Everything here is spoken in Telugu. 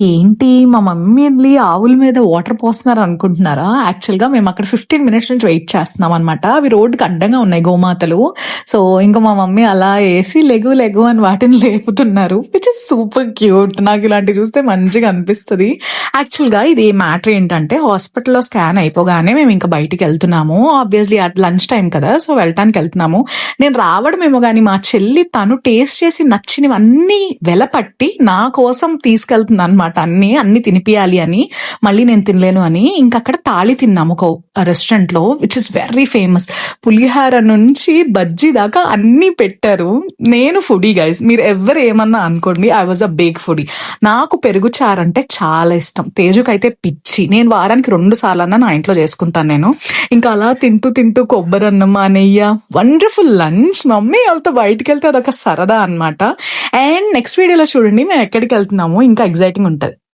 ఏంటి? మా మమ్మీ వెళ్ళి ఆవుల మీద వాటర్ పోస్తున్నారు అనుకుంటున్నారా? యాక్చువల్గా మేము అక్కడ ఫిఫ్టీన్ మినిట్స్ నుంచి వెయిట్ చేస్తున్నాం అనమాట అవి రోడ్డుకి అడ్డంగా ఉన్నాయి గోమాతలు. సో ఇంకా మా మమ్మీ అలా వేసి లెగు లెగు అని వాటిని లేపుతున్నారు. విచ్ ఇస్ సూపర్ క్యూట్ నాకు ఇలాంటివి చూస్తే మంచిగా అనిపిస్తుంది. యాక్చువల్గా ఇది మ్యాటర్ ఏంటంటే హాస్పిటల్లో స్కాన్ అయిపోగానే మేము ఇంకా బయటికి వెళ్తున్నాము. ఆబ్వియస్లీ అట్ లంచ్ టైం కదా సో వెళ్ళటానికి వెళ్తున్నాము. నేను రావడమేమో కానీ మా చెల్లి తను టేస్ట్ చేసి నచ్చినవన్నీ వెలపట్టి నా కోసం తీసుకెళ్తుంది అనమాట అన్ని అన్ని తినిపియాలి అని మళ్ళీ నేను తినలేను అని ఇంకా అక్కడ తాళి తిన్నాము ఒక రెస్టారెంట్లో విచ్ ఇస్ వెరీ ఫేమస్ పులిహార నుంచి బజ్జీ దాకా అన్నీ పెట్టారు. నేను ఫుడీ గైస్ మీరు ఎవరు ఏమన్నా అనుకోండి I was a big foodie నాకు పెరుగు చారు అంటే చాలా ఇష్టం. తేజుకైతే పిచ్చి. నేను వారానికి రెండు సార్లు అన్న నా ఇంట్లో చేసుకుంటాను నేను. ఇంకా అలా తింటూ తింటూ కొబ్బరి అన్నం ఆ వండర్ఫుల్ లంచ్ మమ్మీ వాళ్ళతో బయటికి వెళ్తే అదొక సరదా అన్నమాట. అండ్ నెక్స్ట్ వీడియోలో చూడండి మేము ఎక్కడికి వెళ్తున్నామో. ఇంకా ఎగ్జైటింగ్ ఉంటుంది.